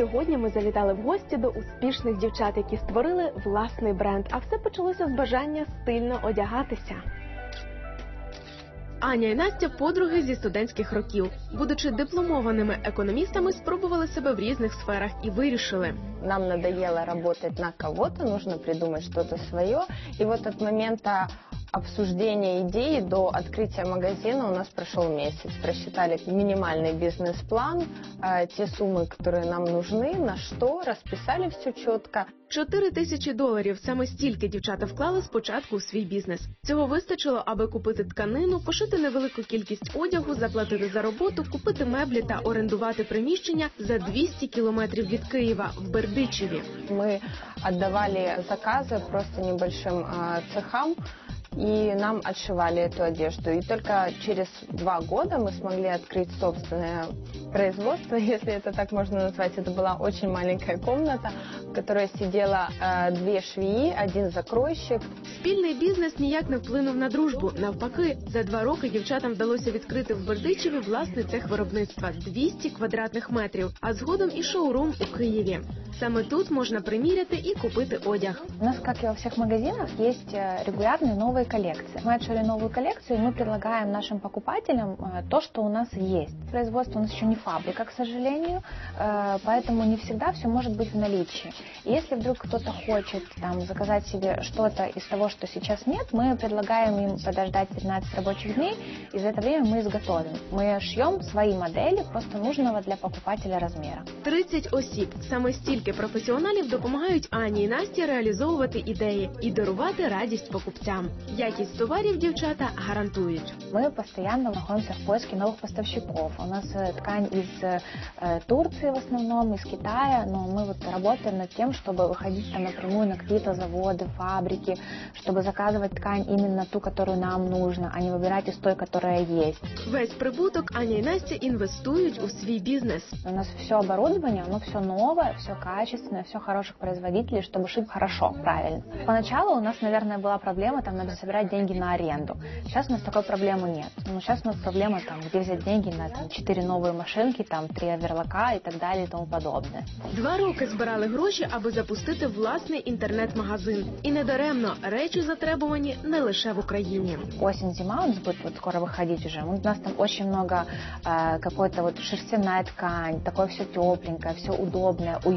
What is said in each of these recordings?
Сьогодні ми завітали в гості до успішних дівчат, які створили власний бренд. А все почалося з бажання стильно одягатися. Аня і Настя подруги зі студентських років. Будучи дипломованими економістами, спробували себе в різних сферах і вирішили. Нам надоело работать на кого-то, нужно придумать что-то свое. И вот от момента обсуждения идеи до открытия магазина у нас прошел месяц. Просчитали минимальный бизнес-план, э, те суммы, которые нам нужны, на что, расписали все четко. Чотири тисячі доларів саме стільки дівчата вклали спочатку у свій бізнес. Цього вистачило, аби купити тканину, пошити невелику кількість одягу, заплатити за роботу, купити меблі та орендувати приміщення за 200 кілометрів від Києва в Бердичеві. Мы отдавали заказы просто небольшим э, цехам, и нам отшивали эту одежду. И только через два года мы смогли открыть собственное производство, если это так можно назвать. Это была очень маленькая комната, в которой сидела э, две швеи, один закройщик. Спільний бізнес ніяк не вплинув на дружбу. Навпаки, за два роки дівчатам вдалося відкрити в Бердичеві власний цех виробництва 200 квадратних метрів, а згодом і шоурум у Києві. Саме тут можна приміряти і купити одяг. У нас, как и во всех магазинах, есть э, регулярные новые коллекции. Мы отшили новую коллекцию, и мы предлагаем нашим покупателям э, то, что у нас есть. Производство у нас еще не фабрика, к сожалению, э, поэтому не всегда все может быть в наличии. И если вдруг кто-то хочет там, заказать себе что-то из того, что сейчас нет, мы предлагаем им подождать 15 рабочих дней, и за это время мы изготовим. Мы шьем свои модели просто нужного для покупателя размера. 30 осіб. Саме стільки професіоналів допомагають Ані і Насті реалізовувати ідеї і дарувати радість покупцям. Якість товарів дівчата гарантують. Мы постоянно находимся в поиске новых поставщиков. У нас э, ткань из э, Турции в основном, из Китая, но мы вот работаем над тем, чтобы выходить там напрямую на какие-то заводы, фабрики, чтобы заказывать ткань именно ту, которую нам нужно, а не выбирать из той, которая есть. Весь прибуток Аня і Настя інвестують у свій бізнес. У нас все оборудование, оно все новое, все качественное, все хороших производителей, чтобы шить хорошо, правильно. Поначалу у нас, наверное, была проблема, там надо собирать деньги на аренду. Сейчас у нас такой проблемы нет. Ну, сейчас у нас проблема, там, где взять деньги на там, 4 новые машинки, там, 3 оверлока и так далее и тому подобное. Два роки збирали гроші, аби запустити власний інтернет-магазин. І недаремно речі затребувані не лише в Україні. Осень-зима у нас будет вот скоро выходить уже. У нас там очень много э, какой-то вот шерстяная ткань, такое все тепленькое, все удобное, уютное,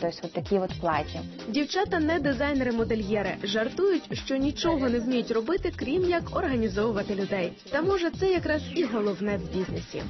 То есть вот такие вот платья. Дівчата не дизайнери-модельєри. Жартують, що нічого не вміють робити, крім як організовувати людей. Та може це якраз і головне в бізнесі.